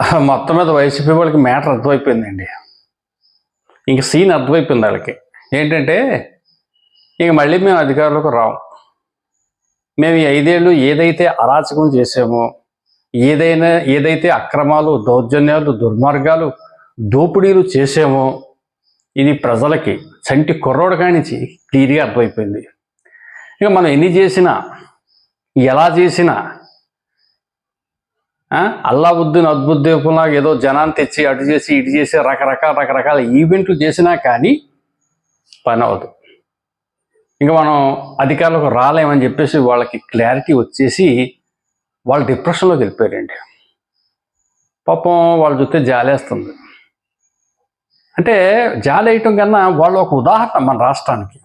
మొత్తం మీద వైసీపీ వాళ్ళకి మ్యాటర్ అర్థమైపోయిందండి. ఇంక సీన్ అర్థమైపోయింది వాళ్ళకి. ఏంటంటే ఇంక మళ్ళీ మేము అధికారులకు రాం. మేము ఈ ఐదేళ్ళు ఏదైతే అరాచకం చేసామో ఏదైనా ఏదైతే అక్రమాలు దౌర్జన్యాలు దుర్మార్గాలు దోపిడీలు చేసామో ఇది ప్రజలకి చంటి కుర్రోడు కానించి క్లియర్గా అర్థమైపోయింది. ఇక మనం ఎన్ని చేసినా ఎలా చేసినా అల్లావుద్దీన్ అద్భుతలాగా ఏదో జనాన్ని తెచ్చి అటు చేసి ఇటు చేసి రకరకాల రకరకాల ఈవెంట్లు చేసినా కానీ పని అవ్వదు. ఇంకా మనం అధికారులకు రాలేమని చెప్పేసి వాళ్ళకి క్లారిటీ వచ్చేసి వాళ్ళు డిప్రెషన్లోకి వెళ్ళిపోయారండి. పాపం వాళ్ళు చూస్తే జాలేస్తుంది. అంటే జాలేయటం కన్నా వాళ్ళు ఒక ఉదాహరణ మన రాష్ట్రానికి.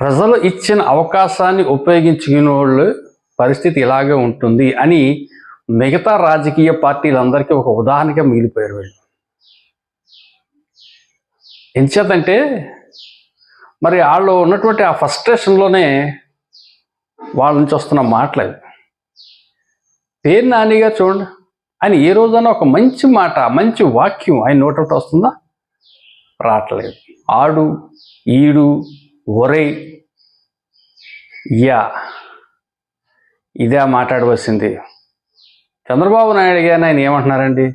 ప్రజలు ఇచ్చిన అవకాశాన్ని ఉపయోగించుకునే వాళ్ళు పరిస్థితి ఇలాగే ఉంటుంది అని మిగతా రాజకీయ పార్టీలందరికీ ఒక ఉదాహరణగా మిగిలిపోయారు వీళ్ళు. ఎంచేతంటే మరి వాళ్ళు ఉన్నటువంటి ఆ ఫస్ట్రేషన్లోనే వాళ్ళ నుంచి వస్తున్న మాటలేదు పేరు నానిగా చూడండి. ఆయన ఏ రోజైనా ఒక మంచి మాట మంచి వాక్యం ఆయన నోటౌట్ వస్తుందా? రావట్లేదు. ఆడు ఈడు ఒరే యా. ఇదే మాట్లాడవలసింది. చంద్రబాబు నాయుడు గారిని ఆయన ఏమంటున్నారండి?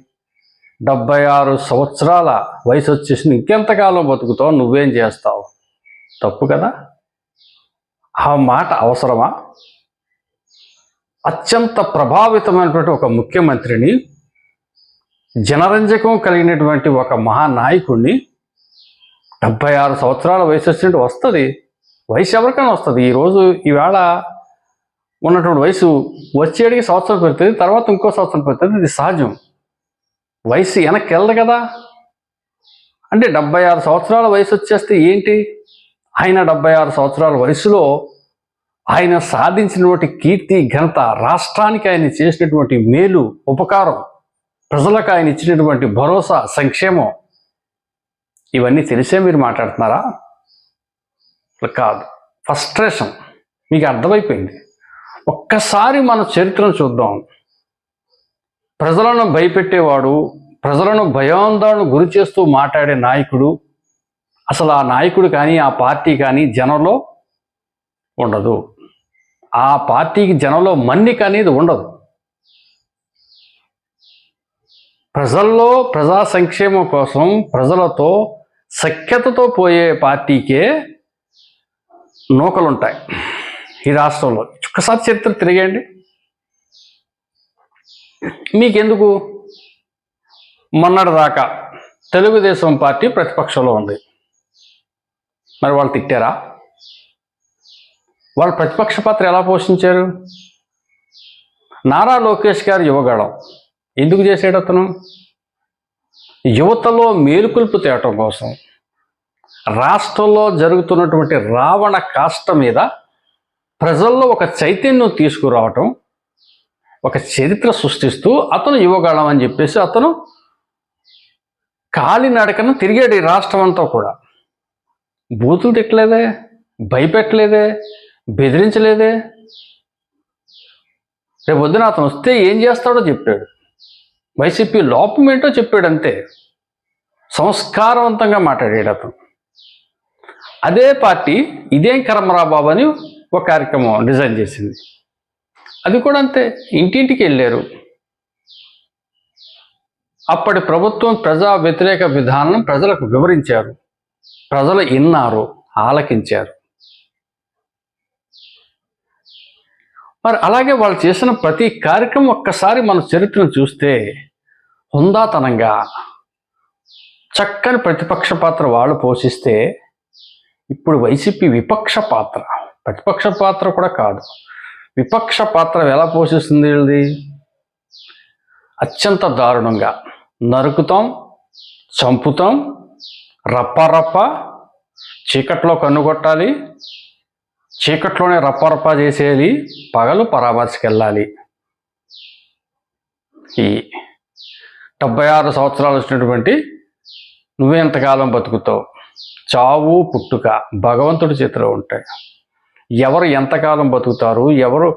డెబ్బై ఆరు సంవత్సరాల వయసు వచ్చేసింది ఇంకెంతకాలం బతుకుతావు? నువ్వేం చేస్తావు? తప్పు కదా? ఆ మాట అవసరమా? అత్యంత ప్రభావితమైనటువంటి ఒక ముఖ్యమంత్రిని జనరంజకం కలిగినటువంటి ఒక మహానాయకుడిని డెబ్బై ఆరు సంవత్సరాల వయసు వచ్చినట్టు వస్తుంది. వయసు ఎవరికైనా వస్తుంది. ఈరోజు ఈవేళ ఉన్నటువంటి వయసు వచ్చేడికి సంవత్సరం పెడుతుంది తర్వాత ఇంకో సంవత్సరం పెడుతుంది ఇది సహజం. వయసు వెనక్కి వెళ్ళదు కదా. అంటే డెబ్బై ఆరు సంవత్సరాల వయసు వచ్చేస్తే ఏంటి? ఆయన డెబ్బై ఆరు సంవత్సరాల వయసులో ఆయన సాధించినటువంటి కీర్తి ఘనత రాష్ట్రానికి ఆయన చేసినటువంటి మేలు ఉపకారం ప్రజలకు ఆయన ఇచ్చినటువంటి భరోసా సంక్షేమం ఇవన్నీ తెలిసే మీరు మాట్లాడుతున్నారా? కాదు. ఫస్ట్రేషన్ మీకు అర్థమైపోయింది. ఒక్కసారి మన చరిత్రను చూద్దాం. ప్రజలను భయపెట్టేవాడు ప్రజలను భయాందోళన గురి చేస్తూ మాట్లాడే నాయకుడు అసలు ఆ నాయకుడు కానీ ఆ పార్టీ కానీ జనంలో ఉండదు. ఆ పార్టీకి జనంలో మన్నిక అనేది ఉండదు. ప్రజల్లో ప్రజా సంక్షేమం కోసం ప్రజలతో సఖ్యతతో పోయే పార్టీకే నూకలుంటాయి. ఈ రాష్ట్రంలో. ఒక్కసారి చరిత్ర తిరిగేయండి. మీకెందుకు? మొన్నటి దాకా తెలుగుదేశం పార్టీ ప్రతిపక్షంలో ఉంది. మరి వాళ్ళు తిట్టారా? వాళ్ళు ప్రతిపక్ష పాత్ర ఎలా పోషించారు? నారా లోకేష్ గారు యువగడం ఎందుకు చేసాడు అతను? యువతలో మేలుకొల్పు తేవటం కోసం రాష్ట్రంలో జరుగుతున్నటువంటి రావణ కాష్ట మీద ప్రజల్లో ఒక చైతన్యం తీసుకురావటం ఒక చరిత్ర సృష్టిస్తూ అతను ఇవ్వగలం అని చెప్పేసి అతను కాలినడకన తిరిగాడు ఈ రాష్ట్రం అంతా కూడా. బూతులు తిట్టలేదే భయపెట్టలేదే బెదిరించలేదే. రేపు వద్దున అతను వస్తే ఏం చేస్తాడో చెప్పాడు. వైసీపీ లోపం ఏంటో చెప్పాడు అంతే. సంస్కారవంతంగా మాట్లాడాడు అతను. అదే పార్టీ ఇదేం కర్మరా బాబు అని ఒక కార్యక్రమం డిజైన్ చేసింది. అది కూడా అంతే ఇంటింటికి వెళ్ళారు. అప్పటి ప్రభుత్వం ప్రజా వ్యతిరేక విధానం ప్రజలకు వివరించారు. ప్రజలు విన్నారు ఆలకించారు. మరి అలాగే వాళ్ళు చేసిన ప్రతి కార్యక్రమం ఒక్కసారి మన చరిత్రను చూస్తే హుందాతనంగా చక్కని ప్రతిపక్ష పాత్ర వాళ్ళు పోషిస్తే ఇప్పుడు వైసీపీ విపక్ష పాత్ర. ప్రతిపక్ష పాత్ర కూడా కాదు. విపక్ష పాత్ర ఎలా పోషిస్తుంది వీళ్ళది? అత్యంత దారుణంగా నరుకుతాం చంపుతాం రప్పరప్ప చీకట్లో కన్నుగొట్టాలి చీకట్లోనే రప్పరప్ప చేసేది పగలు పరామర్శకెళ్ళాలి. ఈ డెబ్బై ఆరు సంవత్సరాలు వచ్చినటువంటి నువ్వెంతకాలం బతుకుతావు? చావు పుట్టుక భగవంతుడి చేతిలో ఉంటాయి. ఎవరు ఎంతకాలం బతుకుతారు ఎవరు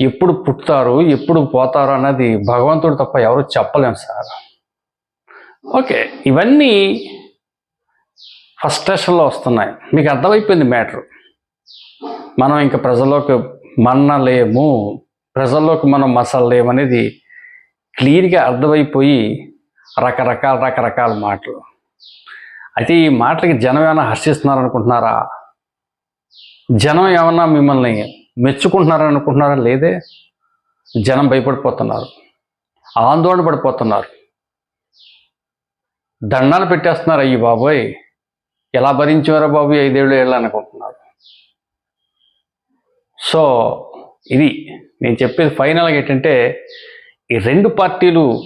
ఎప్పుడు పుట్టుతారు ఎప్పుడు పోతారు అన్నది భగవంతుడు తప్ప ఎవరు చెప్పలేం సార్. ఓకే ఇవన్నీ ఫస్ట్ స్టేషన్లో వస్తున్నాయి. మీకు అర్థమైపోయింది మ్యాటర్. మనం ఇంకా ప్రజల్లోకి మన్నలేము ప్రజల్లోకి మనం మసలలేము అనేది క్లియర్గా అర్థమైపోయి రకరకాల రకరకాల మాటలు. అయితే ఈ మాటలకి జనం ఏమైనా హర్షిస్తున్నారు అనుకుంటున్నారా జనం ఏమన్నా మిమ్మల్ని మెచ్చుకుంటున్నారని అనుకుంటున్నారా? లేదే. జనం భయపడిపోతున్నారు. ఆందోళన పడిపోతున్నారు. దండాలు పెట్టేస్తున్నారు అయ్యి బాబోయ్. ఎలా భరించారా బాబు ఐదేళ్ళు ఏళ్ళు అనుకుంటున్నారు. సో ఇది నేను చెప్పేది ఫైనల్గా ఏంటంటే ఈ రెండు పార్టీలు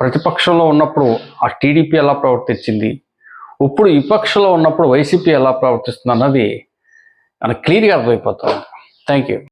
ప్రతిపక్షంలో ఉన్నప్పుడు ఆ టీడీపీ ఎలా ప్రవర్తించింది? ఇప్పుడు విపక్షంలో ఉన్నప్పుడు వైసీపీ ఎలా ప్రవర్తిస్తుంది అన్నది అలా క్లియర్గా అర్థమైపోతుంది థ్యాంక్ యూ.